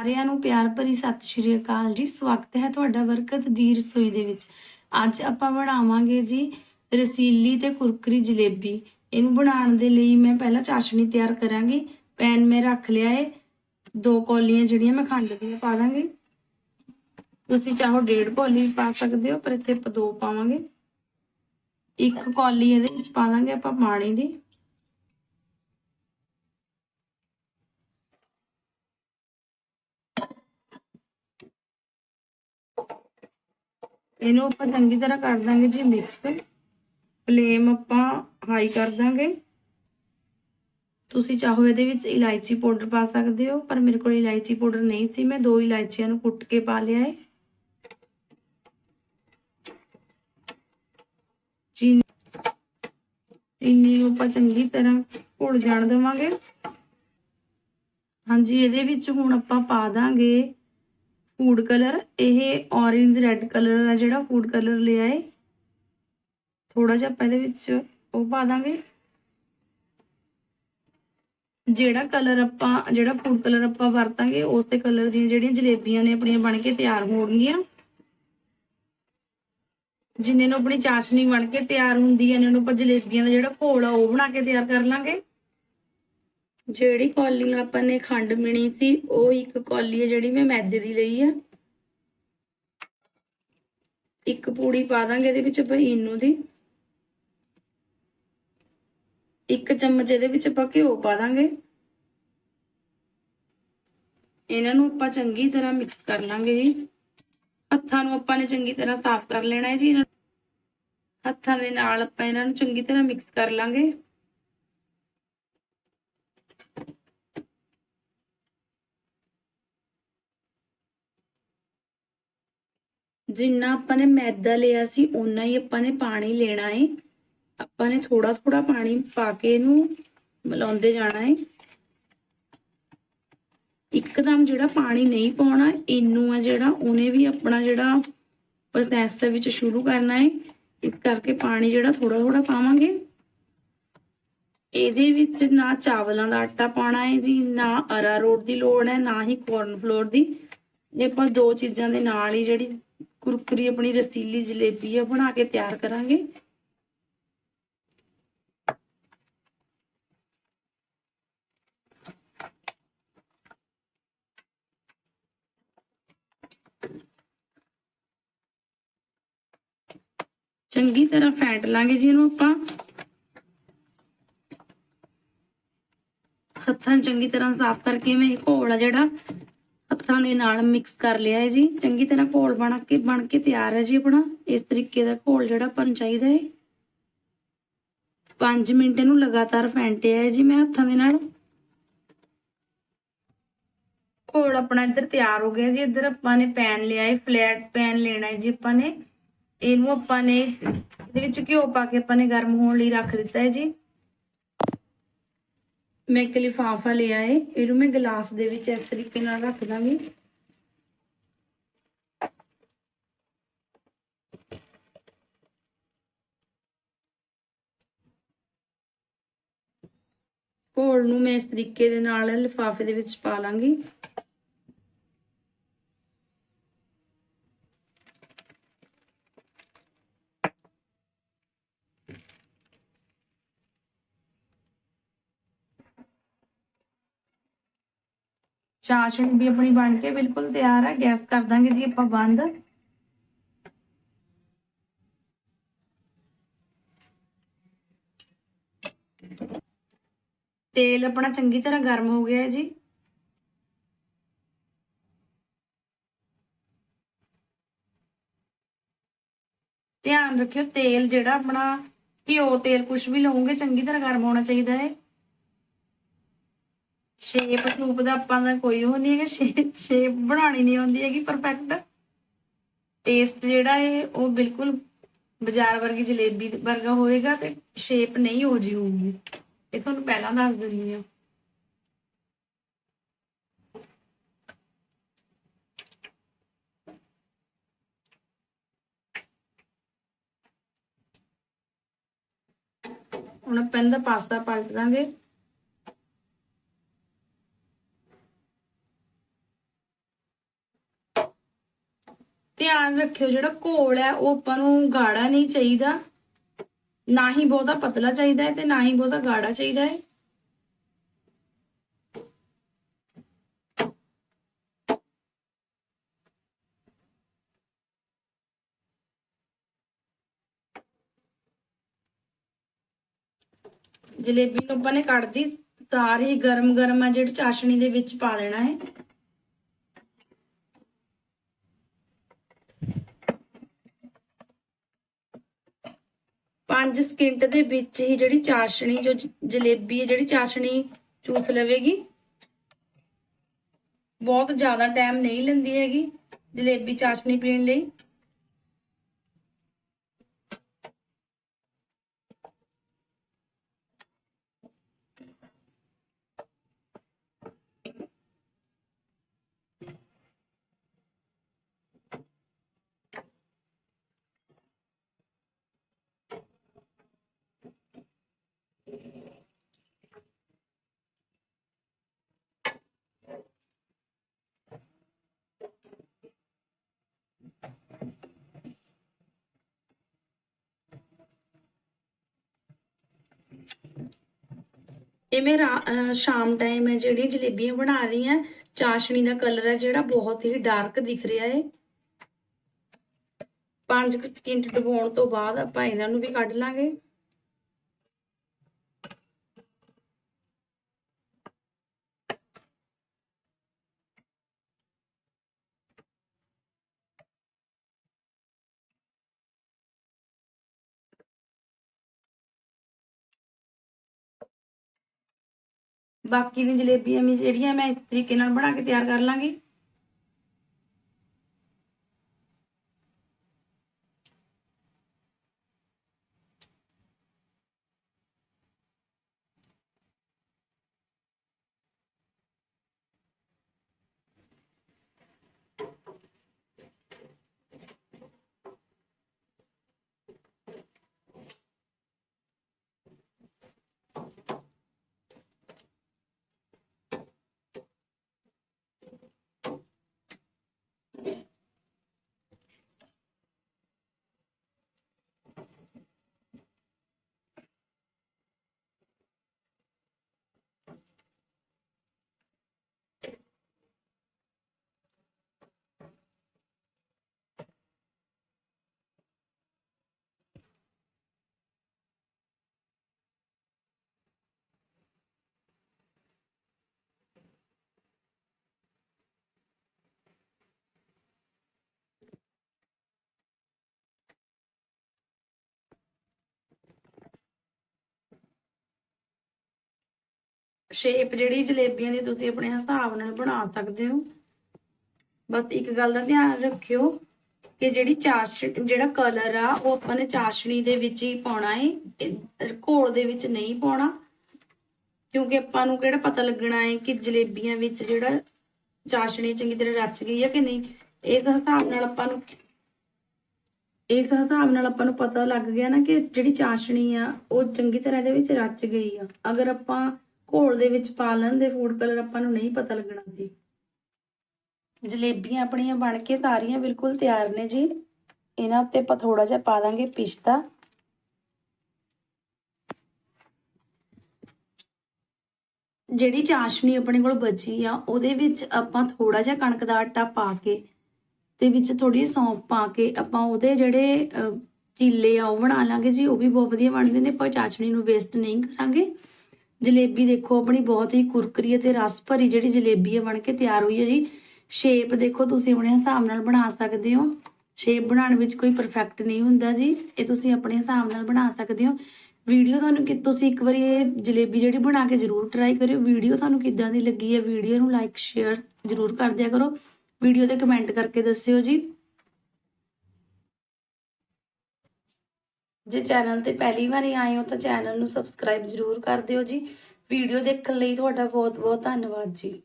ਸਾਰਿਆਂ ਨੂੰ ਪਿਆਰ ਭਰੀ ਸਤਿ ਸ਼੍ਰੀ ਅਕਾਲ ਜੀ। ਸਵਾਗਤ ਹੈ ਤੁਹਾਡਾ ਬਰਕਤ ਦੀ ਰਸੋਈ ਦੇ ਵਿੱਚ। ਅੱਜ ਆਪਾਂ ਬਣਾਵਾਂਗੇ ਜੀ ਰਸੀਲੀ ਤੇ ਕੁਰਕਰੀ ਜਲੇਬੀ। ਇਹਨੂੰ ਬਣਾਉਣ ਦੇ ਲਈ ਮੈਂ ਪਹਿਲਾਂ ਚਾਸ਼ਣੀ ਤਿਆਰ ਕਰਾਂਗੀ। ਪੈਨ ਮੈਂ ਰੱਖ ਲਿਆ ਏ। ਦੋ ਕੌਲੀਆਂ ਜਿਹੜੀਆਂ ਮੈਂ ਖੰਡ ਦੀਆਂ ਪਾ ਦਾਂਗੀ। ਤੁਸੀਂ ਚਾਹੋ ਡੇਢ ਕੌਲੀ ਵੀ ਪਾ ਸਕਦੇ ਹੋ, ਪਰ ਇੱਥੇ ਆਪਾਂ ਦੋ ਪਾਵਾਂਗੇ। ਇੱਕ ਕੌਲੀ ਇਹਦੇ ਵਿੱਚ ਪਾ ਦਾਂਗੇ ਆਪਾਂ ਪਾਣੀ ਦੀ। ਇਹਨੂੰ ਆਪਾਂ ਚੰਗੀ ਤਰ੍ਹਾਂ ਕਰ ਦਾਂਗੇ ਜੀ ਮਿਕਸ ਫਲੇਮ ਆਪਾਂ ਹਾਈ ਕਰ ਦਾਂਗੇ। ਤੁਸੀਂ ਚਾਹੋ ਇਹਦੇ ਵਿੱਚ ਇਲਾਇਚੀ ਪਾਊਡਰ ਪਾ ਸਕਦੇ ਹੋ, ਪਰ ਮੇਰੇ ਕੋਲ ਇਲਾਇਚੀ ਪਾਊਡਰ ਨਹੀਂ ਸੀ। ਮੈਂ ਦੋ ਇਲਾਇਚੀਆਂ ਨੂੰ ਕੁੱਟ ਕੇ ਪਾ ਲਿਆ ਹੈ ਚੀਨੀ ਚੀਨੀ ਨੂੰ ਆਪਾਂ ਚੰਗੀ ਤਰ੍ਹਾਂ ਘੁਲ ਜਾਣ ਦੇਵਾਂਗੇ। ਹਾਂਜੀ, ਇਹਦੇ ਵਿੱਚ ਹੁਣ ਆਪਾਂ ਪਾ ਦਾਂਗੇ ਫੂਡ ਕਲਰ, ਇਹ orange ਰੈੱਡ ਕਲਰ ਦਾ ਜਿਹੜਾ ਫੂਡ ਕਲਰ ਲਿਆ ਏ। ਥੋੜਾ ਜਿਹਾ ਆਪਾਂ ਇਹਦੇ ਵਿੱਚ ਉਹ ਪਾ ਦਾਂਗੇ। ਜਿਹੜਾ ਕਲਰ ਆਪਾਂ, ਜਿਹੜਾ ਫੂਡ ਕਲਰ ਆਪਾਂ ਵਰਤਾਂਗੇ, ਉਸੇ ਕਲਰ ਦੀਆਂ ਜਿਹੜੀਆਂ ਜਲੇਬੀਆਂ ਨੇ ਆਪਣੀਆਂ ਬਣ ਕੇ ਤਿਆਰ ਹੋਣਗੀਆਂ। ਜਿੰਨੇ ਨੂੰ ਆਪਣੀ ਚਾਸ਼ਨੀ ਬਣ ਕੇ ਤਿਆਰ ਹੁੰਦੀ ਹੈ ਇਹਨਾਂ ਨੂੰ ਆਪਾਂ ਜਲੇਬੀਆਂ ਦਾ ਜਿਹੜਾ ਘੋਲ ਆ, ਉਹ ਬਣਾ ਕੇ ਤਿਆਰ ਕਰ ਲਾਂਗੇ। ਜਿਹੜੀ ਕੌਲੀ ਨਾਲ ਆਪਾਂ ਨੇ ਖੰਡ ਮਿਣੀ ਸੀ, ਉਹ ਇੱਕ ਕੌਲੀ ਹੈ ਜਿਹੜੀ ਮੈਂ ਮੈਦੇ ਦੀ ਲਈ ਆ। ਇੱਕ ਪੂੜੀ ਪਾ ਦਾਂਗੇ ਇਹਦੇ ਵਿੱਚ ਆਪਾਂ ਇਨੋ ਦੀ। ਇੱਕ ਚਮਚ ਇਹਦੇ ਵਿੱਚ ਆਪਾਂ ਘਿਓ ਪਾ ਦਾਂਗੇ। ਇਹਨਾਂ ਨੂੰ ਆਪਾਂ ਚੰਗੀ ਤਰ੍ਹਾਂ ਮਿਕਸ ਕਰ ਲਾਂਗੇ ਜੀ। ਹੱਥਾਂ ਨੂੰ ਆਪਾਂ ਨੇ ਚੰਗੀ ਤਰ੍ਹਾਂ ਸਾਫ਼ ਕਰ ਲੈਣਾ ਹੈ ਜੀ। ਹੱਥਾਂ ਦੇ ਨਾਲ ਆਪਾਂ ਇਹਨਾਂ ਨੂੰ ਚੰਗੀ ਤਰ੍ਹਾਂ ਮਿਕਸ ਕਰ ਲਾਂਗੇ। ਜਿੰਨਾ ਆਪਾਂ ਨੇ ਮੈਦਾ ਲਿਆ ਸੀ, ਓਨਾ ਹੀ ਆਪਾਂ ਨੇ ਪਾਣੀ ਲੈਣਾ ਹੈ ਆਪਾਂ ਨੇ ਥੋੜਾ ਥੋੜਾ ਪਾਣੀ ਪਾ ਕੇ ਇਹਨੂੰ ਮਿਲਾਉਂਦੇ ਜਾਣਾ ਹੈ ਇੱਕਦਮ ਜਿਹੜਾ ਪਾਣੀ ਨਹੀਂ ਪਾਉਣਾ, ਇਹਨੂੰ ਆ ਜਿਹੜਾ ਉਹਨੇ ਵੀ ਆਪਣਾ ਜਿਹੜਾ ਪ੍ਰੋਸੈਸ ਦੇ ਵਿੱਚ ਸ਼ੁਰੂ ਕਰਨਾ ਹੈ ਇਸ ਕਰਕੇ ਪਾਣੀ ਜਿਹੜਾ ਥੋੜਾ ਥੋੜਾ ਪਾਵਾਂਗੇ। ਇਹਦੇ ਵਿੱਚ ਨਾ ਚਾਵਲਾਂ ਦਾ ਆਟਾ ਪਾਉਣਾ ਹੈ ਜੀ, ਨਾ ਅਰਾਰੋਟ ਦੀ ਲੋੜ ਹੈ ਨਾ ਹੀ ਕੋਰਨ ਫਲੋਰ ਦੀ। ਇਹ ਆਪਾਂ ਦੋ ਚੀਜ਼ਾਂ ਦੇ ਨਾਲ ਹੀ ਜਿਹੜੀ ਕੁਰਕਰੀ ਆਪਣੀ ਰਸੀਲੀ ਜਲੇਬੀ ਆ, ਬਣਾ ਕੇ ਤਿਆਰ ਕਰਾਂਗੇ। ਚੰਗੀ ਤਰ੍ਹਾਂ ਫੈਂਟ ਲਾਂਗੇ ਜੀ ਇਹਨੂੰ ਆਪਾਂ। ਹੱਥਾਂ ਨਾਲ ਚੰਗੀ ਤਰ੍ਹਾਂ ਸਾਫ਼ ਕਰਕੇ ਮੈਂ ਇਹ ਘੋਲ ਆ ਜਿਹੜਾ ਹੱਥਾਂ ਦੇ ਨਾਲ ਮਿਕਸ ਕਰ ਲਿਆ ਹੈ ਜੀ। ਚੰਗੀ ਤਰ੍ਹਾਂ ਘੋਲ ਬਣ ਕੇ ਬਣ ਕੇ ਤਿਆਰ ਹੈ ਜੀ ਆਪਣਾ। ਇਸ ਤਰੀਕੇ ਦਾ ਘੋਲ ਜਿਹੜਾ ਆਪਾਂ ਨੂੰ ਚਾਹੀਦਾ ਹੈ। 5 ਮਿੰਟ ਇਹਨੂੰ ਲਗਾਤਾਰ ਫੈਂਟਿਆ ਹੈ ਜੀ ਮੈਂ ਹੱਥਾਂ ਦੇ ਨਾਲ। ਘੋਲ ਆਪਣਾ ਇੱਧਰ ਤਿਆਰ ਹੋ ਗਿਆ ਜੀ। ਇੱਧਰ ਆਪਾਂ ਨੇ ਪੈਨ ਲਿਆ ਹੈ ਫਲੈਟ ਪੈਨ ਲੈਣਾ ਹੈ ਜੀ ਆਪਾਂ ਨੇ। ਇਹਨੂੰ ਆਪਾਂ ਨੇ, ਇਹਦੇ ਵਿੱਚ ਘਿਓ ਪਾ ਕੇ ਆਪਾਂ ਨੇ ਗਰਮ ਹੋਣ ਲਈ ਰੱਖ ਦਿੱਤਾ ਹੈ ਜੀ। ਮੈਂ ਇੱਕ ਲਿਫਾਫਾ ਲਿਆ ਹੈ ਇਹਨੂੰ ਮੈਂ ਗਲਾਸ ਦੇ ਵਿੱਚ ਇਸ ਤਰੀਕੇ ਨਾਲ ਰੱਖ ਦਾਂਗੀ। ਘੋਲ ਨੂੰ ਮੈਂ ਇਸ ਤਰੀਕੇ ਦੇ ਨਾਲ ਲਿਫਾਫੇ ਦੇ ਵਿੱਚ ਪਾ ਲਾਂਗੀ। ਚਾਸ਼ਣੀ ਵੀ ਆਪਣੀ ਬਣ ਕੇ ਬਿਲਕੁਲ ਤਿਆਰ ਹੈ ਗੈਸ ਕਰ ਦਾਂਗੇ ਜੀ ਆਪਾਂ ਬੰਦ। ਤੇਲ ਆਪਣਾ ਚੰਗੀ ਤਰ੍ਹਾਂ ਗਰਮ ਹੋ ਗਿਆ ਹੈ ਜੀ। ਧਿਆਨ ਰੱਖਿਓ, ਤੇਲ ਜਿਹੜਾ ਆਪਣਾ ਘਿਓ ਤੇਲ ਕੁਝ ਵੀ ਲਵੋਗੇ ਚੰਗੀ ਤਰ੍ਹਾਂ ਗਰਮ ਹੋਣਾ ਚਾਹੀਦਾ ਹੈ। ਸ਼ੇਪ ਸ਼ੂਪ ਦਾ ਆਪਾਂ ਦਾ ਕੋਈ ਉਹ ਨਹੀਂ ਹੈਗਾ ਸ਼ੇਪ ਬਣਾਉਣੀ ਨਹੀਂ ਆਉਂਦੀ ਹੈਗੀ ਪਰਫੈਕਟ ਟੇਸਟ ਜਿਹੜਾ ਹੈ ਉਹ ਬਿਲਕੁਲ ਬਾਜ਼ਾਰ ਵਰਗੀ, ਜਲੇਬੀ ਵਰਗਾ ਹੋਏਗਾ ਤੇ ਸ਼ੇਪ ਨਹੀਂ ਹੋ ਜੀ ਹੋਊਗੀ। ਇਹ ਤੁਹਾਨੂੰ ਪਹਿਲਾਂ ਦੱਸ ਦਿੰਦੀ ਹਾਂ। ਹੁਣ ਆਪਾਂ ਇਹਦਾ ਪਾਸਤਾ ਪਲਟ ਦਾਂਗੇ। ਧਿਆਨ ਰੱਖਿਓ, ਜਿਹੜਾ ਘੋਲ ਹੈ, ਉਹ ਆਪਾਂ ਨੂੰ ਗਾੜਾ ਨਹੀਂ ਚਾਹੀਦਾ। ਨਾ ਹੀ ਬਹੁਤਾ ਪਤਲਾ ਚਾਹੀਦਾ ਹੈ ਤੇ ਨਾ ਹੀ ਬਹੁਤਾ ਗਾੜਾ ਚਾਹੀਦਾ ਹੈ। ਜਲੇਬੀ ਨੂੰ ਆਪਾਂ ਨੇ ਕੱਢਦੀ ਤਾਰ ਹੀ ਗਰਮ ਗਰਮ ਆ ਜਿਹੜੀ ਚਾਸ਼ਣੀ ਦੇ ਵਿੱਚ ਪਾ ਦੇਣਾ ਹੈ। ਪੰਜ ਸਕਿੰਟ ਦੇ ਵਿੱਚ ਹੀ ਜਿਹੜੀ ਚਾਸ਼ਣੀ, ਜੋ ਜਲੇਬੀ ਹੈ, ਜਿਹੜੀ ਚਾਸ਼ਣੀ ਚੂਥ ਲਵੇਗੀ। ਬਹੁਤ ਜ਼ਿਆਦਾ ਟਾਈਮ ਨਹੀਂ ਲੈਂਦੀ ਹੈਗੀ ਜਲੇਬੀ ਚਾਸ਼ਣੀ ਪੀਣ ਲਈ। ਇਹ ਮੈਂ ਸ਼ਾਮ ਟਾਈਮ ਹੈ ਜਿਹੜੀ ਜਲੇਬੀਆਂ ਬਣਾ ਰਹੀ ਹਾਂ ਚਾਸ਼ਣੀ ਦਾ ਕਲਰ ਹੈ ਜਿਹੜਾ ਬਹੁਤ ਹੀ ਡਾਰਕ ਦਿਖ ਰਿਹਾ ਹੈ 5 ਸਕਿੰਟ ਡੁਬੋਣ ਤੋਂ ਬਾਅਦ ਆਪਾਂ ਇਹਨਾਂ ਨੂੰ ਵੀ ਕੱਢ ਲਾਂਗੇ। ਬਾਕੀ ਦੀਆਂ ਜਲੇਬੀਆਂ ਵੀ ਜਿਹੜੀਆਂ ਮੈਂ ਇਸ ਤਰੀਕੇ ਨਾਲ ਬਣਾ ਕੇ ਤਿਆਰ ਕਰ ਲਾਂਗੀ। ਸ਼ੇਪ ਜਿਹੜੀ ਜਲੇਬੀਆਂ ਦੀ ਤੁਸੀਂ ਆਪਣੇ ਹਿਸਾਬ ਨਾਲ ਬਣਾ ਸਕਦੇ ਹੋ। ਬਸ ਇੱਕ ਗੱਲ ਦਾ ਧਿਆਨ ਰੱਖਿਓ ਕਿ ਜਿਹੜੀ ਚਾਸ਼, ਜਿਹੜਾ ਕਲਰ ਆ, ਉਹ ਆਪਾਂ ਨੇ ਚਾਸ਼ਣੀ ਦੇ ਵਿੱਚ ਹੀ ਪਾਉਣਾ ਹੈ ਘੋਲ ਦੇ ਵਿੱਚ ਨਹੀਂ ਪਾਉਣਾ। ਕਿਉਂਕਿ ਆਪਾਂ ਨੂੰ ਕਿਹੜਾ ਪਤਾ ਲੱਗਣਾ ਹੈ ਕਿ ਜਲੇਬੀਆਂ ਵਿੱਚ ਜਿਹੜਾ ਚਾਸ਼ਣੀ ਚੰਗੀ ਤਰ੍ਹਾਂ ਰਚ ਗਈ ਹੈ ਕਿ ਨਹੀਂ। ਇਸ ਹਿਸਾਬ ਨਾਲ ਆਪਾਂ ਨੂੰ, ਇਸ ਹਿਸਾਬ ਨਾਲ ਆਪਾਂ ਨੂੰ ਪਤਾ ਲੱਗ ਗਿਆ ਨਾ ਕਿ ਜਿਹੜੀ ਚਾਸ਼ਣੀ ਆ, ਉਹ ਚੰਗੀ ਤਰ੍ਹਾਂ ਇਹਦੇ ਵਿੱਚ ਰਚ ਗਈ ਆ। ਅਗਰ ਆਪਾਂ ਘੋਲ ਦੇ ਵਿੱਚ ਪਾ ਲੈਂਦੇ ਫੂਡ ਕਲਰ ਆਪਾਂ ਨੂੰ ਨਹੀਂ ਪਤਾ ਲੱਗਣਾ ਸੀ ਜਲੇਬੀਆਂ ਆਪਣੀਆਂ ਬਣ ਕੇ ਸਾਰੀਆਂ ਬਿਲਕੁਲ ਤਿਆਰ ਨੇ ਜੀ। ਇਹਨਾਂ ਉੱਤੇ ਆਪਾਂ ਥੋੜਾ ਜਿਹਾ ਪਾ ਦਾਂਗੇ ਪਿਸਤਾ। ਜਿਹੜੀ ਚਾਸ਼ਨੀ ਆਪਣੇ ਕੋਲ ਬਚੀ ਆ, ਉਹਦੇ ਵਿੱਚ ਆਪਾਂ ਥੋੜਾ ਜਿਹਾ ਕਣਕ ਦਾ ਆਟਾ ਪਾ ਕੇ ਤੇ ਵਿੱਚ ਥੋੜੀ ਸੌਂਫ ਪਾ ਕੇ ਆਪਾਂ ਉਹਦੇ ਜਿਹੜੇ ਚੀਲੇ ਆ, ਉਹ ਬਣਾ ਲਾਂਗੇ ਜੀ। ਉਹ ਵੀ ਬਹੁਤ ਵਧੀਆ ਬਣਦੇ ਨੇ ਪਰ ਚਾਸ਼ਣੀ ਨੂੰ ਵੇਸਟ ਨਹੀਂ ਕਰਾਂਗੇ। ਜਲੇਬੀ ਦੇਖੋ, ਆਪਣੀ ਬਹੁਤ ਹੀ ਕੁਰਕਰੀ ਅਤੇ ਰਸ ਭਰੀ ਜਿਹੜੀ ਜਲੇਬੀ ਹੈ, ਬਣ ਕੇ ਤਿਆਰ ਹੋਈ ਹੈ ਜੀ। ਸ਼ੇਪ ਦੇਖੋ, ਤੁਸੀਂ ਆਪਣੇ ਹਿਸਾਬ ਨਾਲ ਬਣਾ ਸਕਦੇ ਹੋ। ਸ਼ੇਪ ਬਣਾਉਣ ਵਿੱਚ ਕੋਈ ਪਰਫੈਕਟ ਨਹੀਂ ਹੁੰਦਾ ਜੀ। ਇਹ ਤੁਸੀਂ ਆਪਣੇ ਹਿਸਾਬ ਨਾਲ ਬਣਾ ਸਕਦੇ ਹੋ। ਵੀਡੀਓ ਤੁਹਾਨੂੰ ਕਿ, ਤੁਸੀਂ ਇੱਕ ਵਾਰੀ ਇਹ ਜਲੇਬੀ ਜਿਹੜੀ ਬਣਾ ਕੇ ਜ਼ਰੂਰ ਟਰਾਈ ਕਰਿਓ। ਵੀਡੀਓ ਤੁਹਾਨੂੰ ਕਿੱਦਾਂ ਦੀ ਲੱਗੀ ਹੈ, ਵੀਡੀਓ ਨੂੰ ਲਾਈਕ ਸ਼ੇਅਰ ਜ਼ਰੂਰ ਕਰ ਦਿਆ ਕਰੋ। ਵੀਡੀਓ ਤੇ ਕਮੈਂਟ ਕਰਕੇ ਦੱਸਿਓ ਜੀ। ਜੇ ਚੈਨਲ ਤੇ ਪਹਿਲੀ ਵਾਰੀ ਆਏ ਹੋ ਤਾਂ ਚੈਨਲ ਨੂੰ ਸਬਸਕ੍ਰਾਈਬ ਜ਼ਰੂਰ ਕਰ ਦਿਓ ਜੀ। ਵੀਡੀਓ ਦੇਖਣ ਲਈ ਤੁਹਾਡਾ ਬਹੁਤ ਬਹੁਤ ਧੰਨਵਾਦ ਜੀ।